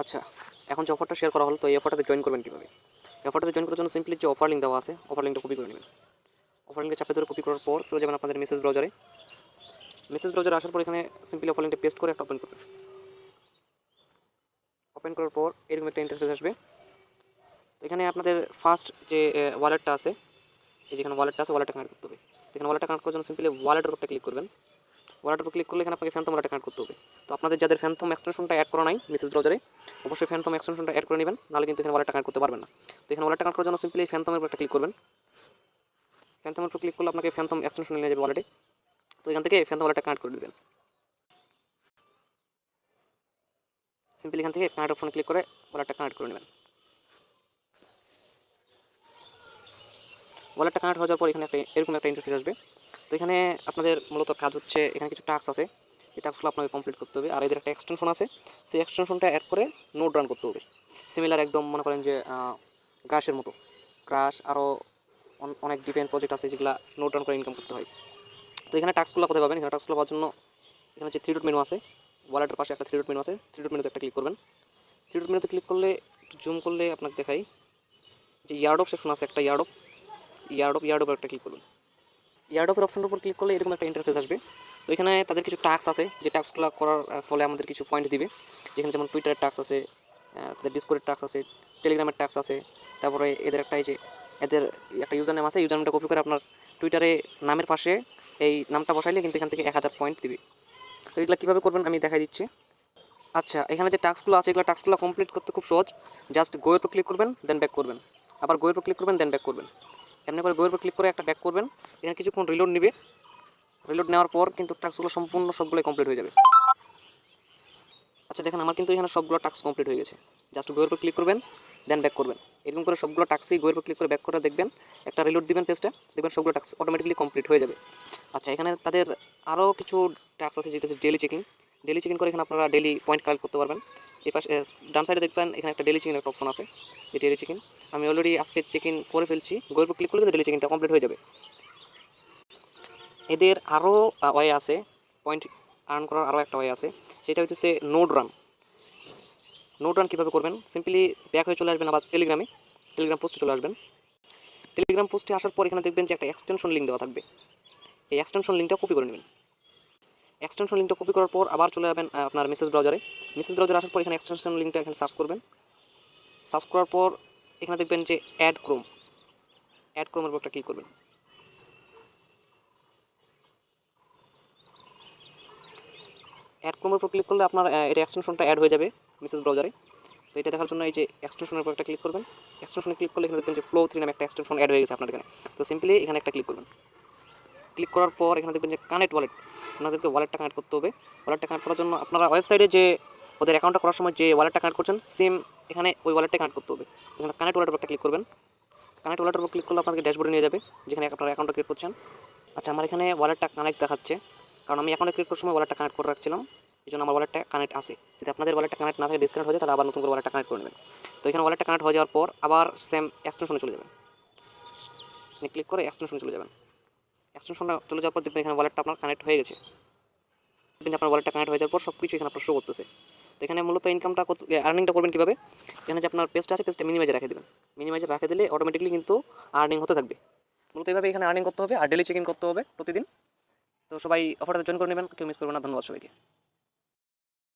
আচ্ছা এখন যে অফারটা শেয়ার করা হলো, তো এই অফারটাতে জয়েন করবেন কীভাবে? এই অফারটাতে জয়েন করার জন্য সিম্পলি যে অফার লিঙ্ক দেওয়া আছে অফার লিঙ্কটা কপি করে নেবেন। অফার লিঙ্কে চাপে ধরে কপি করার পর চলে যাবেন আপনাদের মেসেজ ব্রাউজারে মেসেজ ব্রাউজারে আসার পর এখানে সিম্পলি অফার লিঙ্কটা পেস্ট করে একটা ওপেন করবেন। ওপেন করার পর এরকম একটা ইন্টারফেস আসবে। তো এখানে আপনাদের ফার্স্ট যে ওয়ালেটটা আছে, এই যেখানে ওয়ালেটটা আছে ওয়ালেটটা কানেক্ট করতে হবে। এখানে ওয়ালেটটা কানেক্ট করার জন্য সিম্পলি ওয়ালেটের উপরটা ক্লিক করবেন। ওয়ালেটের উপর ক্লিক করলে এখানে আপনাকে ফ্যান্থম ওয়ালেটটা কানেক্ট করতে হবে। তো আপনাদের যাদের ফ্যান্থম এক্সটেনশনটা অ্যাড করা নাই মেসেজ ব্রাউজারে অবশ্যই ফ্যান্থম এক্সটেনশনটা অ্যাড করে নেবেন, নাহলে কিন্তু এখানে ওয়ালেটটা কানেক্ট করতে পারবেন না। তো এখানে ওয়ালেটটা কানেক্ট করার জন্য সিম্পলি ফ্যান্থমের উপর একটা ক্লিক করবেন। ফ্যান্থমের উপর ক্লিক করলে আপনাকে ফ্যান্থম এক্সটেনশন নিয়ে যাবে ওয়ালেটে তো এখান থেকে ফ্যান্থম ওয়ালেটটা কানেক্ট করে দেবেন। সিম্পলি এখান থেকে কানেক্ট অপশনে ক্লিক করে ওয়ালেটটা কানেক্ট করে নেবেন। ওয়ালেটটা কানেক্ট যাওয়ার পর এখানে একটা এরকম একটা ইন্টারফেস আসবে। তো এখানে আপনাদের মূলত কাজ হচ্ছে, এখানে কিছু টাস্ক আছে। এই টাস্কগুলো আপনাকে কমপ্লিট করতে হবে। আর এদের একটা এক্সটেনশন আছে। সেই এক্সটেনশনটা অ্যাড করে নোট রান করতে হবে। সিমিলার একদম মনে করেন যে ক্রাশের মতো। ক্রাশ আরও অনেক ডিপেন্ড প্রজেক্ট আছে যেগুলো নোট রান করে ইনকাম করতে হয়। তো এখানে টাস্কগুলো কোথায় পাবেন? এখানে টাস্কগুলো পাওয়ার জন্য এখানে যে থ্রি ডট মেনু আছে। ওয়ালেটের পাশে একটা থ্রি ডট মেনু আছে। থ্রি ডট মেনুতে একটা ক্লিক করবেন। থ্রি ডট মেনুতে ক্লিক করলে জুম করলে আপনাকে দেখাই যে ইয়ার্ড অফ সেকশন আছে, একটা ইয়ার্ড অফ ইয়ার্ড অফ ইয়ার্ড অফ একটা ক্লিক করবেন। ইয়ার্ড অফের অপশনের উপর ক্লিক করলে এরকম একটা ইন্টারফেস আসবে। তো এখানে তাদের কিছু টাস্ক আছে, যে টাস্কগুলো করার ফলে আমাদের কিছু পয়েন্ট দিবে। যেখানে যেমন টুইটারের টাস্ক আছে তাদের ডিসকোডের টাস্ক আছে টেলিগ্রামের টাস্ক আছে, তারপরে এদের একটা এই যে, এদের একটা ইউজার নেম আছে ইউজার নেমটা কপি করে আপনার টুইটারে নামের পাশে এই নামটা বসাইলে কিন্তু এখান থেকে এক হাজার পয়েন্ট দিবে। তো এগুলো কীভাবে করবেন আমি দেখাই দিচ্ছি। আচ্ছা এখানে যে টাস্কগুলো আছে, এগুলো টাস্কগুলো কমপ্লিট করতে খুব সহজ। জাস্ট গোয়ের উপর ক্লিক করবেন দেন ব্যাক করবেন। আবার গোয়ের উপর ক্লিক করবেন দেন ব্যাক করবেন। এমনি করে গোয়ের উপর ক্লিক করে একটা ব্যাক করবেন, এখানে কিছুক্ষণ রিলোড নেবে। রিলোড নেওয়ার পর কিন্তু টাস্কগুলো সম্পূর্ণ সবগুলোই কমপ্লিট হয়ে যাবে। আচ্ছা দেখেন, আমার কিন্তু এখানে সবগুলো টাস্ক কমপ্লিট হয়ে গেছে। জাস্ট গোয়ের উপর ক্লিক করবেন দেন ব্যাক করবেন। এরকম করে সবগুলো টাস্কই গোয়ের উপর ক্লিক করে ব্যাক করে দেখবেন, একটা রিলোড দিবেন পেজটা দেখবেন সবগুলো টাস্ক অটোমেটিকলি কমপ্লিট হয়ে যাবে। আচ্ছা এখানে তাদের আরও কিছু টাস্ক আছে, যেটা হচ্ছে ডেলি চেকিং ডেলি চেকিং করে এখানে আপনারা ডেলি পয়েন্ট কালেক্ট করতে পারবেন। এই পাশে ডান সাইডে দেখবেন এখানে একটা ডেলি চেকিং একটা অপশন আছে, এই ডেলি চেকিং আমি অলরেডি আজকে চেক ইন করে ফেলছি গোয়ের ক্লিক করলে কিন্তু ডেলি চেকিংটা কমপ্লিট হয়ে যাবে। এদের আরও ওয়ে আছে পয়েন্ট আর্ন করার আরও একটা ওয়ে আছে, সেটা হচ্ছে নোট রান নোট রান কীভাবে করবেন? সিম্পলি ব্যাক হয়ে চলে আসবেন আবার টেলিগ্রামে টেলিগ্রাম পোস্টে চলে আসবেন। টেলিগ্রাম পোস্টে আসার পর এখানে দেখবেন যে একটা এক্সটেনশন লিঙ্ক দেওয়া থাকবে। এই এক্সটেনশন লিঙ্কটা কপি করে নেবেন। এক্সটেনশন লিঙ্কটা কপি করার পর আবার চলে যাবেন আপনার মেসেজ ব্রাউজারে মেসেজ ব্রাউজারে আসার পর এখানে এক্সটেনশন লিঙ্কটা এখানে সার্চ করবেন। সার্চ করার পর এখানে দেখবেন যে অ্যাড ক্রোম অ্যাড ক্রোমের উপর একটা ক্লিক করবেন। অ্যাড ক্রোমের উপর ক্লিক করলে আপনার এটা এক্সটেনশনটা অ্যাড হয়ে যাবে মেসেজ ব্রাউজারে তো এটা দেখার জন্য এই যে এক্সটেনশনের উপর একটা ক্লিক করবেন। এক্সটেনশনে ক্লিক করলে এখানে দেখবেন যে ফ্লো থ্রি নামে একটা এক্সটেনশন অ্যাড হয়ে গেছে আপনার এখানে। তো সিম্পলি এখানে একটা ক্লিক করবেন। ক্লিক করার পর এখানে দেখবেন যে কানেক্ট ওয়ালেট আপনাদেরকে ওয়ালেটটা কানেক্ট করতে হবে। ওয়ালেটটা কানেক্ট করার জন্য আপনারা ওয়েবসাইটে যে ওদের অ্যাকাউন্টটা করার সময় যে ওয়ালেটটা কানেক্ট করছেন সেম এখানে ওই ওয়ালেটটা কানেক্ট করতে হবে। এখানে কানেক্ট ওয়ালেটের একটা ক্লিক করবেন। কানেক্ট ওয়ালেটের উপর ক্লিক করলে আপনাকে ড্যাশবোর্ডে নিয়ে যাবে, যেখানে আপনারা অ্যাকাউন্টটা ক্রিয়েট করছেন। আচ্ছা আমার এখানে ওয়ালেটটা কানেক্ট দেখাচ্ছে, কারণ আমি অ্যাকাউন্টে ক্রিয়েট করার সময় ওয়ালেটটা কানেক্ট করে রাখছিলাম, এই জন্য আমার ওয়ালেটটা কানেক্ট আসে যদি আপনাদের ওয়ালেটটা কানেক্ট না থাকে ডিসকানেক্ট হয়ে যায়, তাহলে আবার নতুন করে ওয়ালেটটা কানেক্ট করে নেবেন। তো এখানে ওয়ালেটটা কানেক্ট হয়ে যাওয়ার পর আবার সেম এক্সটেনশনে চলে যাবেন। ক্লিক করে এক্সটেনশনে চলে যাবেন। এক্সটেনশনটা চলে যাওয়ার পর দেখবেন এখানে ওয়ালেটটা আপনার কানেক্ট হয়ে গেছে। দেখবেন আপনার ওয়ালেটটা কানেক্ট হয়ে যাওয়ার পর সব কিছু এখানে আপনার শো করতেছে। তো এখানে মূলত ইনকামটা কত আর্নিংটা করবেন কীভাবে? এখানে যে আপনার পেস্টটা আছে পেজটা মিনিমাইজে রাখে দেবেন। মিনিমাইজে রাখে দিলে অটোমেটিকলি কিন্তু আর্নিং হতে থাকবে। মূলত এইভাবে এখানে আর্নিং করতে হবে, আর ডেলি চেক ইন করতে হবে প্রতিদিন। তো সবাই অফারটা জয়েন করে নেবেন, কেউ মিস করবেন না, ধন্যবাদ সবাইকে।